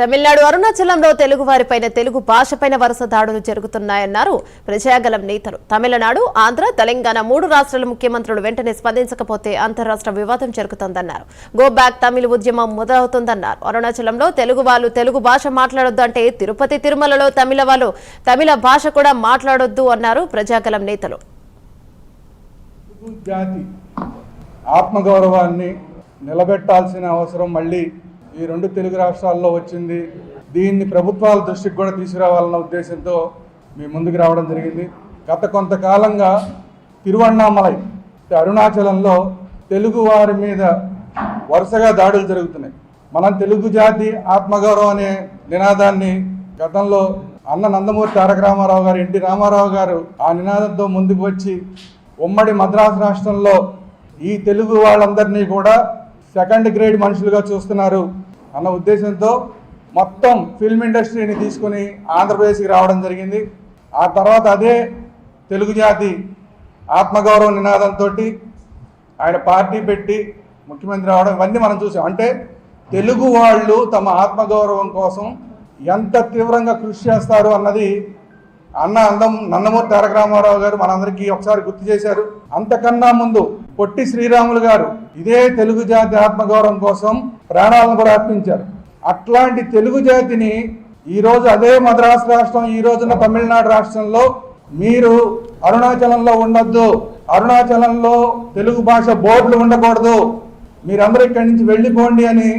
తమిళనాడు అరుణాచలంలో తెలుగు వారిపైన తెలుగు భాషపైన వరుస దాడులు జరుగుతున్నాయన్నారు ప్రజాగలం నేతలు. తమిళనాడు ఆంధ్ర తెలంగాణ మూడు రాష్ట్రాల ముఖ్యమంత్రులు వెంటనే స్పందించకపోతే అంతరాష్ట్ర వివాదం జరుగుతోందన్నారు. గో బ్యాక్ తమిళ ఉద్యమం మొదలవుతుందన్నారు. అరుణాచలంలో తెలుగు వాళ్ళు తెలుగు భాష మాట్లాడొద్దు అంటే తిరుపతి తిరుమలలో తమిళ వాళ్ళు తమిళ భాష కూడా మాట్లాడొద్దు అన్నారు ప్రజాగలం నేతలు. ఆత్మగౌరవాన్ని నిలబెట్టాల్సిన అవసరం మళ్ళీ ఈ రెండు తెలుగు రాష్ట్రాల్లో వచ్చింది. దీన్ని ప్రభుత్వాల దృష్టికి కూడా తీసుకురావాలన్న ఉద్దేశంతో మీ ముందుకు రావడం జరిగింది. గత కొంతకాలంగా తిరువన్నామలై అరుణాచలంలో తెలుగు వారి మీద వరుసగా దాడులు జరుగుతున్నాయి. మనం తెలుగు జాతి ఆత్మగౌరవం అనే నినాదాన్ని గతంలో అన్న నందమూరి తారక రామారావు గారు ఎన్టీ రామారావు గారు ఆ నినాదంతో ముందుకు వచ్చి ఉమ్మడి మద్రాసు రాష్ట్రంలో ఈ తెలుగు వాళ్ళందరినీ కూడా సెకండ్ గ్రేడ్ మనుషులుగా చూస్తున్నారు. అన్న ఉద్దేశంతో మొత్తం ఫిల్మ్ ఇండస్ట్రీని తీసుకుని ఆంధ్రప్రదేశ్కి రావడం జరిగింది. ఆ తర్వాత అదే తెలుగు జాతి ఆత్మగౌరవ నినాదంతో ఆయన పార్టీ పెట్టి ముఖ్యమంత్రి రావడం ఇవన్నీ మనం చూసాం. అంటే తెలుగు వాళ్ళు తమ ఆత్మగౌరవం కోసం ఎంత తీవ్రంగా కృషి చేస్తారు అన్నది అన్న అందం నందమూరి తారక రామారావు గారు మనందరికీ ఒకసారి గుర్తు చేశారు. అంతకన్నా ముందు పొట్టి శ్రీరాములు గారు ఇదే తెలుగు జాతి ఆత్మగౌరవం కోసం ప్రాణాలను కూడా అర్పించారు. అట్లాంటి తెలుగు జాతిని ఈరోజు అదే మద్రాసు రాష్ట్రం ఈ రోజున తమిళనాడు రాష్ట్రంలో మీరు అరుణాచలంలో ఉండొద్దు అరుణాచలంలో తెలుగు భాష బోర్డులు ఉండకూడదు. మీరందరూ ఇక్కడి నుంచి వెళ్ళిపోండి అని